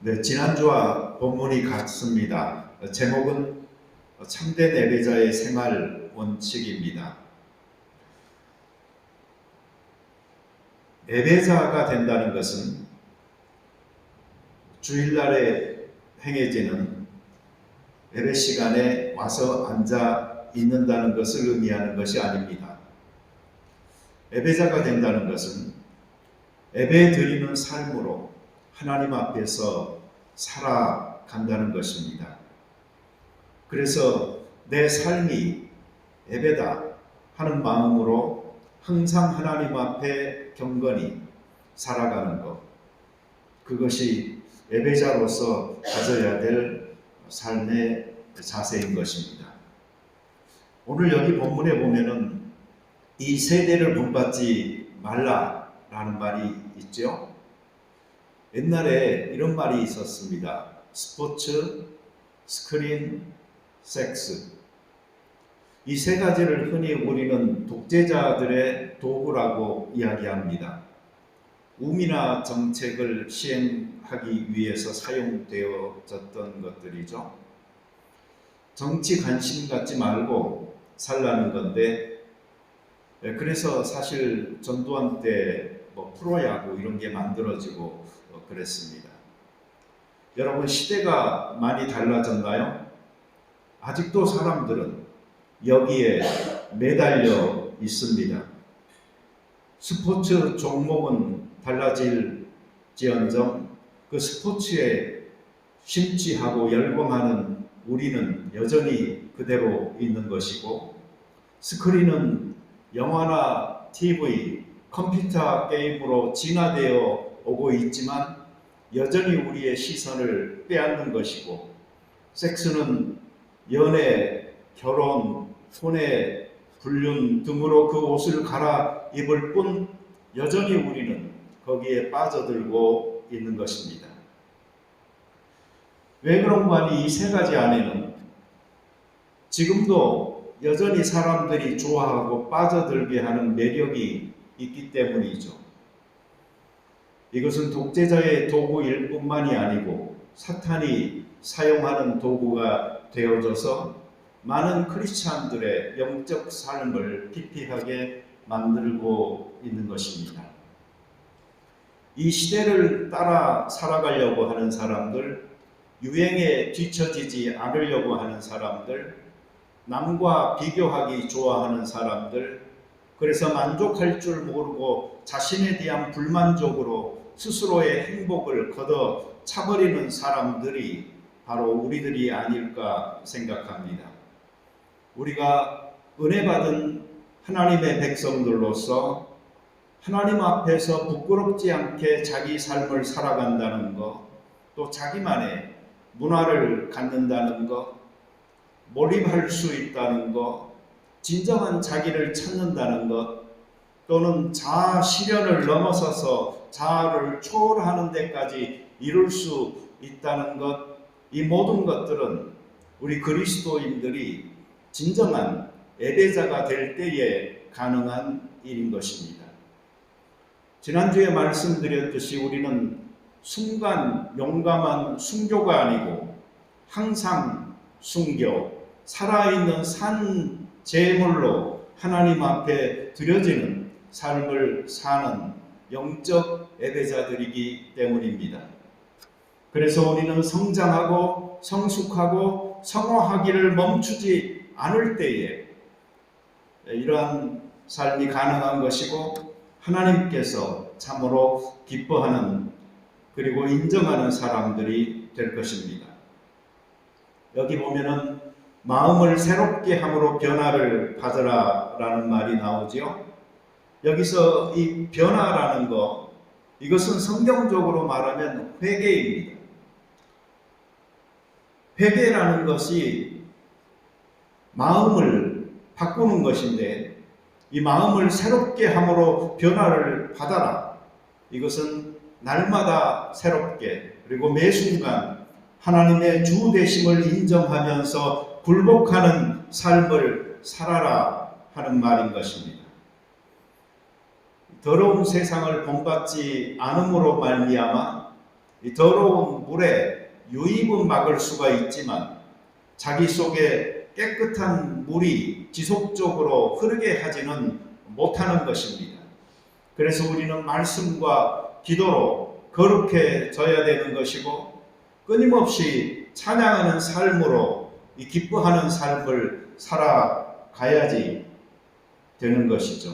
네, 지난주와 본문이 같습니다. 제목은 참된 예배자의 생활 원칙입니다. 예배자가 된다는 것은 주일날에 행해지는 예배 시간에 와서 앉아 있는다는 것을 의미하는 것이 아닙니다. 예배자가 된다는 것은 예배 드리는 삶으로 하나님 앞에서 살아간다는 것입니다. 그래서 내 삶이 예배다 하는 마음으로 항상 하나님 앞에 경건히 살아가는 것. 그것이 예배자로서 가져야 될 삶의 자세인 것입니다. 오늘 여기 본문에 보면은 이 세대를 본받지 말라라는 말이 있죠. 옛날에 이런 말이 있었습니다. 스포츠, 스크린, 섹스. 이 세 가지를 흔히 우리는 독재자들의 도구라고 이야기합니다. 우미나 정책을 시행하기 위해서 사용되어졌던 것들이죠. 정치 관심 갖지 말고 살라는 건데, 그래서 사실 전두환 때 뭐 프로야구 이런 게 만들어지고 그랬습니다. 여러분 시대가 많이 달라졌나요? 아직도 사람들은 여기에 매달려 있습니다. 스포츠 종목은 달라질지언정 그 스포츠에 심취하고 열광하는 우리는 여전히 그대로 있는 것이고 스크린은 영화나 TV, 컴퓨터 게임으로 진화되어 오고 있지만 여전히 우리의 시선을 빼앗는 것이고 섹스는 연애, 결혼, 혼의 불륜 등으로 그 옷을 갈아 입을 뿐 여전히 우리는 거기에 빠져들고 있는 것입니다. 왜 그런가 하니 이 세 가지 안에는 지금도 여전히 사람들이 좋아하고 빠져들게 하는 매력이 있기 때문이죠. 이것은 독재자의 도구일 뿐만이 아니고 사탄이 사용하는 도구가 되어져서 많은 크리스찬들의 영적 삶을 피폐하게 만들고 있는 것입니다. 이 시대를 따라 살아가려고 하는 사람들, 유행에 뒤처지지 않으려고 하는 사람들, 남과 비교하기 좋아하는 사람들, 그래서 만족할 줄 모르고 자신에 대한 불만족으로 스스로의 행복을 걷어 차버리는 사람들이 바로 우리들이 아닐까 생각합니다. 우리가 은혜 받은 하나님의 백성들로서 하나님 앞에서 부끄럽지 않게 자기 삶을 살아간다는 것, 또 자기만의 문화를 갖는다는 것, 몰입할 수 있다는 것, 진정한 자기를 찾는다는 것, 또는 자아 실현을 넘어서서 자아를 초월하는 데까지 이룰 수 있다는 것, 이 모든 것들은 우리 그리스도인들이 진정한 예배자가 될 때에 가능한 일인 것입니다. 지난주에 말씀드렸듯이 우리는 순간 용감한 순교가 아니고 항상 순교, 살아있는 산 제물로 하나님 앞에 드려지는 삶을 사는 영적 예배자들이기 때문입니다. 그래서 우리는 성장하고 성숙하고 성화하기를 멈추지 않을 때에 이러한 삶이 가능한 것이고 하나님께서 참으로 기뻐하는 그리고 인정하는 사람들이 될 것입니다. 여기 보면은 마음을 새롭게 함으로 변화를 받으라라는 말이 나오지요. 여기서 이 변화라는 거 이것은 성경적으로 말하면 회개입니다. 회개라는 것이 마음을 바꾸는 것인데 이 마음을 새롭게 함으로 변화를 받아라. 이것은 날마다 새롭게 그리고 매 순간 하나님의 주 되심을 인정하면서 굴복하는 삶을 살아라 하는 말인 것입니다. 더러운 세상을 본받지 않음으로 말미암아 이 더러운 물에 유입은 막을 수가 있지만 자기 속에 깨끗한 물이 지속적으로 흐르게 하지는 못하는 것입니다. 그래서 우리는 말씀과 기도로 거룩해져야 되는 것이고 끊임없이 찬양하는 삶으로 이 기뻐하는 삶을 살아가야지 되는 것이죠.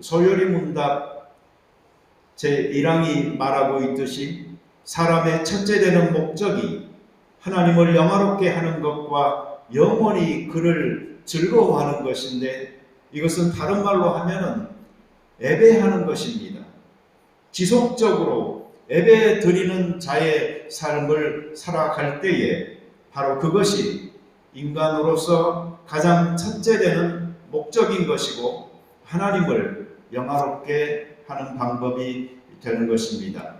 소요리 문답 제1항이 말하고 있듯이 사람의 첫째 되는 목적이 하나님을 영화롭게 하는 것과 영원히 그를 즐거워하는 것인데 이것은 다른 말로 하면은 예배하는 것입니다. 지속적으로 예배 드리는 자의 삶을 살아갈 때에 바로 그것이 인간으로서 가장 첫째 되는 목적인 것이고 하나님을 영화롭게 하는 방법이 되는 것입니다.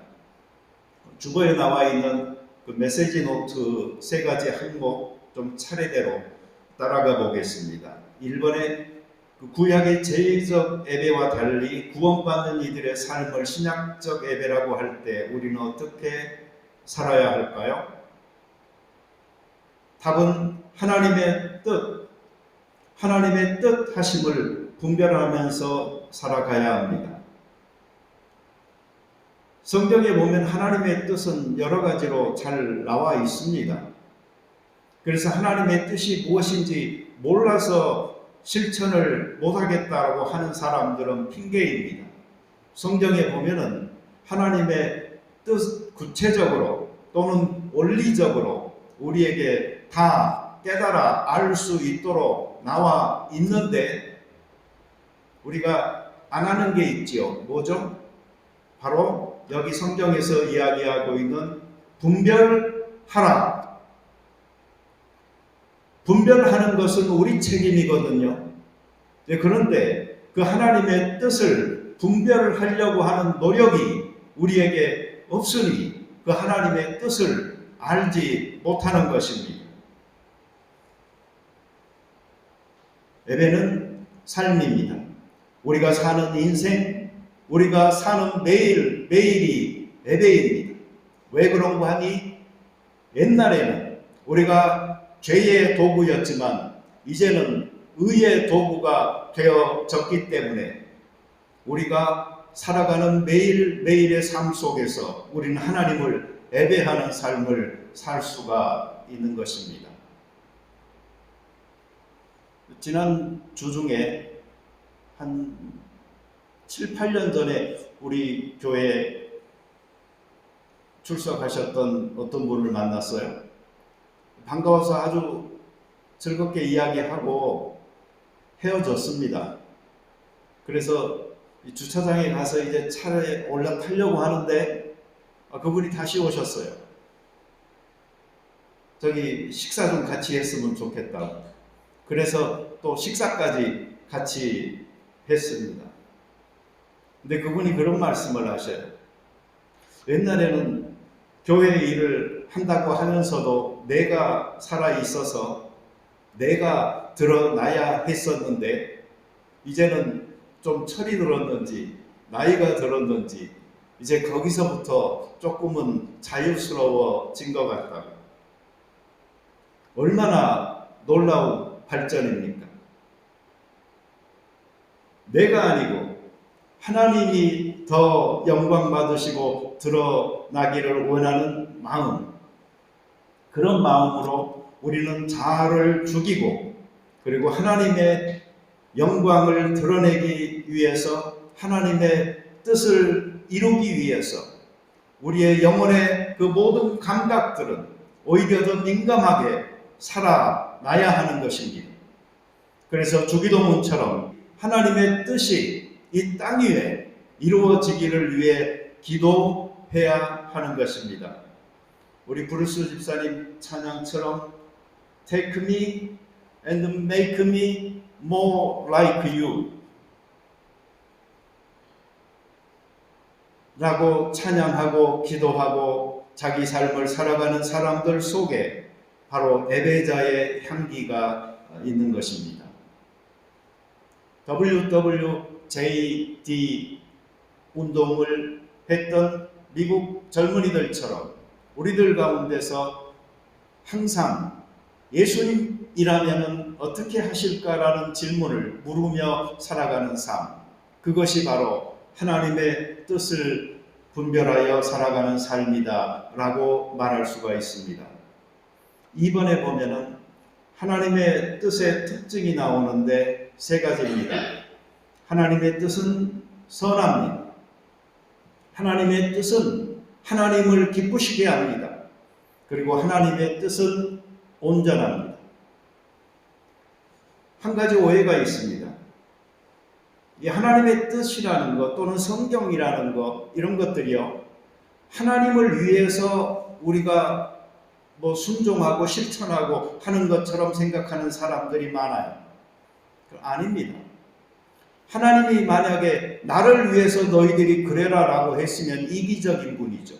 주보에 나와 있는 그 메시지 노트 세 가지 항목 좀 차례대로 따라가 보겠습니다. 1번에 그 구약의 제의적 예배와 달리 구원받는 이들의 삶을 신약적 예배라고 할 때 우리는 어떻게 살아야 할까요? 답은 하나님의 뜻, 하나님의 뜻 하심을 분별하면서 살아가야 합니다. 성경에 보면 하나님의 뜻은 여러 가지로 잘 나와 있습니다. 그래서 하나님의 뜻이 무엇인지 몰라서 실천을 못하겠다라고 하는 사람들은 핑계입니다. 성경에 보면은 하나님의 뜻 구체적으로 또는 원리적으로 우리에게 다 깨달아 알 수 있도록 나와 있는데 우리가 안 하는 게 있지요. 뭐죠? 바로 여기 성경에서 이야기하고 있는 분별하라. 분별하는 것은 우리 책임이거든요. 네, 그런데 그 하나님의 뜻을 분별하려고 하는 노력이 우리에게 없으니 그 하나님의 뜻을 알지 못하는 것입니다. 예배는 삶입니다. 우리가 사는 인생, 우리가 사는 매일 매일이 예배입니다. 왜 그런 거 하니? 옛날에는 우리가 죄의 도구였지만 이제는 의의 도구가 되어졌기 때문에 우리가 살아가는 매일 매일의 삶 속에서 우리는 하나님을 예배하는 삶을 살 수가 있는 것입니다. 지난 주 중에 한 7, 8년 전에 우리 교회 출석하셨던 어떤 분을 만났어요. 반가워서 아주 즐겁게 이야기하고 헤어졌습니다. 그래서 주차장에 가서 이제 차에 올라타려고 하는데 아, 그분이 다시 오셨어요. 저기 식사 좀 같이 했으면 좋겠다. 그래서 또 식사까지 같이 했습니다. 근데 그분이 그런 말씀을 하셔요. 옛날에는 교회 일을 한다고 하면서도 내가 살아 있어서 내가 드러나야 했었는데 이제는 좀 철이 들었는지 나이가 들었는지 이제 거기서부터 조금은 자유스러워진 것 같다고. 얼마나 놀라운 발전입니까? 내가 아니고 하나님이 더 영광 받으시고 드러나기를 원하는 마음. 그런 마음으로 우리는 자아를 죽이고 그리고 하나님의 영광을 드러내기 위해서 하나님의 뜻을 이루기 위해서 우리의 영혼의 그 모든 감각들은 오히려 더 민감하게 살아나야 하는 것입니다. 그래서 주기도문처럼 하나님의 뜻이 이 땅 위에 이루어지기를 위해 기도해야 하는 것입니다. 우리 브루스 집사님 찬양처럼 Take me and make me more like you 라고 찬양하고 기도하고 자기 삶을 살아가는 사람들 속에 바로 예배자의 향기가 있는 것입니다. WWJD 운동을 했던 미국 젊은이들처럼 우리들 가운데서 항상 예수님이라면 어떻게 하실까라는 질문을 물으며 살아가는 삶. 그것이 바로 하나님의 뜻을 분별하여 살아가는 삶이다 라고 말할 수가 있습니다. 이번에 보면은 하나님의 뜻의 특징이 나오는데 세 가지입니다. 하나님의 뜻은 선합니다. 하나님의 뜻은 하나님을 기쁘시게 합니다. 그리고 하나님의 뜻은 온전합니다. 한 가지 오해가 있습니다. 이 하나님의 뜻이라는 것 또는 성경이라는 것 이런 것들이요. 하나님을 위해서 우리가 뭐 순종하고 실천하고 하는 것처럼 생각하는 사람들이 많아요. 아닙니다. 하나님이 만약에 나를 위해서 너희들이 그래라 라고 했으면 이기적인 분이죠.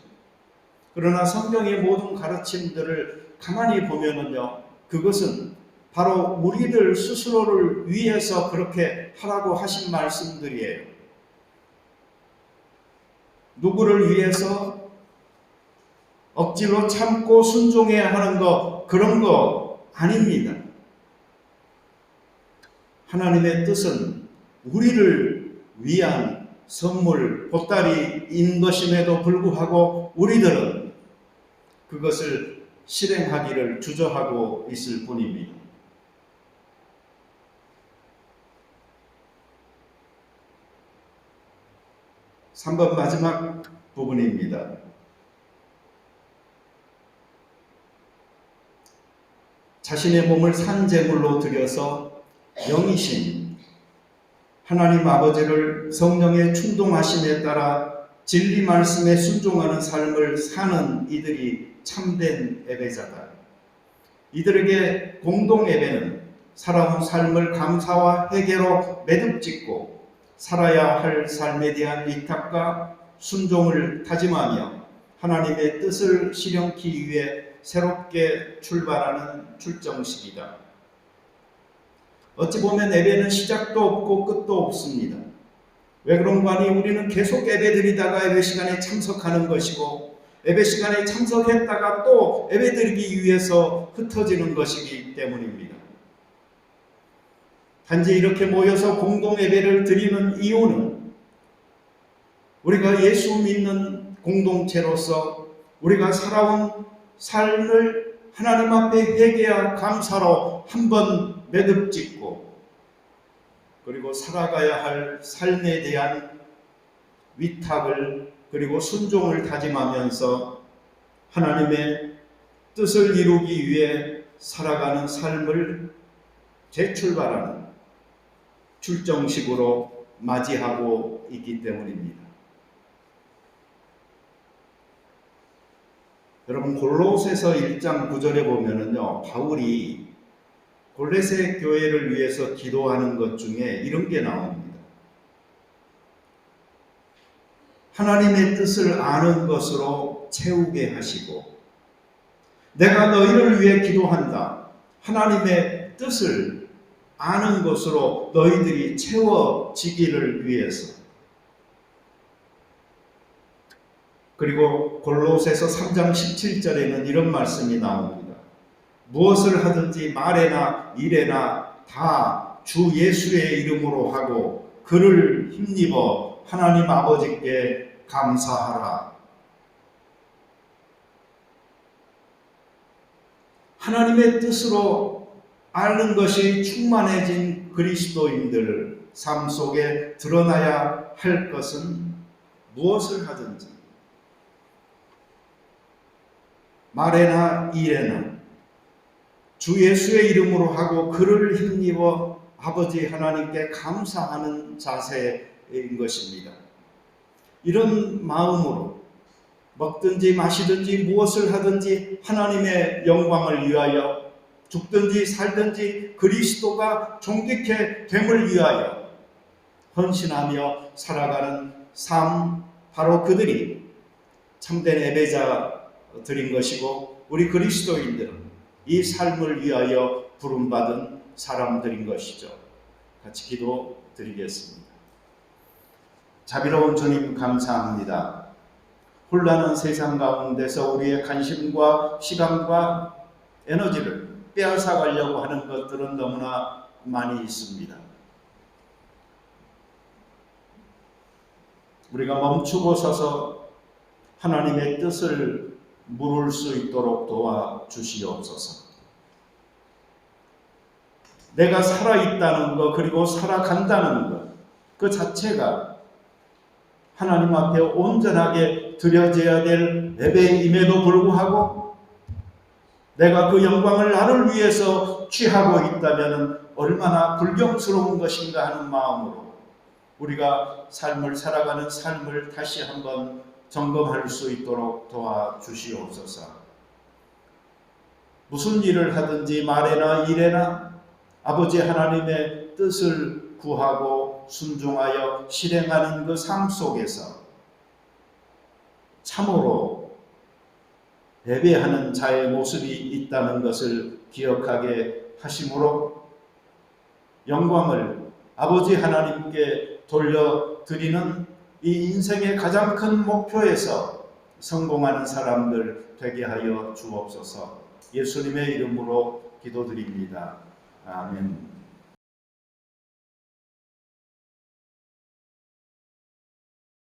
그러나 성경의 모든 가르침들을 가만히 보면은요, 그것은 바로 우리들 스스로를 위해서 그렇게 하라고 하신 말씀들이에요. 누구를 위해서 억지로 참고 순종해야 하는 거, 그런 거 아닙니다. 하나님의 뜻은 우리를 위한 선물, 보따리인 것임에도 불구하고 우리들은 그것을 실행하기를 주저하고 있을 뿐입니다. 3번 마지막 부분입니다. 자신의 몸을 산제물로 드려서 영이신 하나님 아버지를 성령의 충동하심에 따라 진리 말씀에 순종하는 삶을 사는 이들이 참된 예배자다. 이들에게 공동 예배는 살아온 삶을 감사와 회개로 매듭 짓고 살아야 할 삶에 대한 위탁과 순종을 다짐하며 하나님의 뜻을 실현키 위해 새롭게 출발하는 출정식이다. 어찌 보면 예배는 시작도 없고 끝도 없습니다. 왜 그런가 하니 우리는 계속 예배 드리다가 예배 시간에 참석하는 것이고 예배 시간에 참석했다가 또 예배 드리기 위해서 흩어지는 것이기 때문입니다. 단지 이렇게 모여서 공동 예배를 드리는 이유는 우리가 예수 믿는 공동체로서 우리가 살아온 삶을 하나님 앞에 회개와 감사로 한번 매듭 짓고 그리고 살아가야 할 삶에 대한 위탁을 그리고 순종을 다짐하면서 하나님의 뜻을 이루기 위해 살아가는 삶을 재출발하는 출정식으로 맞이하고 있기 때문입니다. 여러분 골로새서 1장 9절에 보면은요 바울이 골레세 교회를 위해서 기도하는 것 중에 이런 게 나옵니다. 하나님의 뜻을 아는 것으로 채우게 하시고 내가 너희를 위해 기도한다. 하나님의 뜻을 아는 것으로 너희들이 채워지기를 위해서. 그리고 골로새서 3장 17절에는 이런 말씀이 나옵니다. 무엇을 하든지 말에나 일에나 다 주 예수의 이름으로 하고 그를 힘입어 하나님 아버지께 감사하라. 하나님의 뜻으로 아는 것이 충만해진 그리스도인들 삶 속에 드러나야 할 것은 무엇을 하든지 말에나 일에나 주 예수의 이름으로 하고 그를 힘입어 아버지 하나님께 감사하는 자세인 것입니다. 이런 마음으로 먹든지 마시든지 무엇을 하든지 하나님의 영광을 위하여 죽든지 살든지 그리스도가 존귀케 됨을 위하여 헌신하며 살아가는 삶 바로 그들이 참된 예배자들인 것이고 우리 그리스도인들은 이 삶을 위하여 부름받은 사람들인 것이죠. 같이 기도 드리겠습니다. 자비로운 주님 감사합니다. 혼란한 세상 가운데서 우리의 관심과 시간과 에너지를 빼앗아 가려고 하는 것들은 너무나 많이 있습니다. 우리가 멈추고 서서 하나님의 뜻을 물을 수 있도록 도와 주시옵소서. 내가 살아있다는 것, 그리고 살아간다는 것, 그 자체가 하나님 앞에 온전하게 드려져야 될 예배임에도 불구하고 내가 그 영광을 나를 위해서 취하고 있다면 얼마나 불경스러운 것인가 하는 마음으로 우리가 삶을 살아가는 삶을 다시 한번 점검할 수 있도록 도와주시옵소서. 무슨 일을 하든지 말에나 일에나 아버지 하나님의 뜻을 구하고 순종하여 실행하는 그 삶 속에서 참으로 예배하는 자의 모습이 있다는 것을 기억하게 하심으로 영광을 아버지 하나님께 돌려드리는 이 인생의 가장 큰 목표에서 성공하는 사람들 되게 하여 주옵소서 예수님의 이름으로 기도드립니다. 아멘.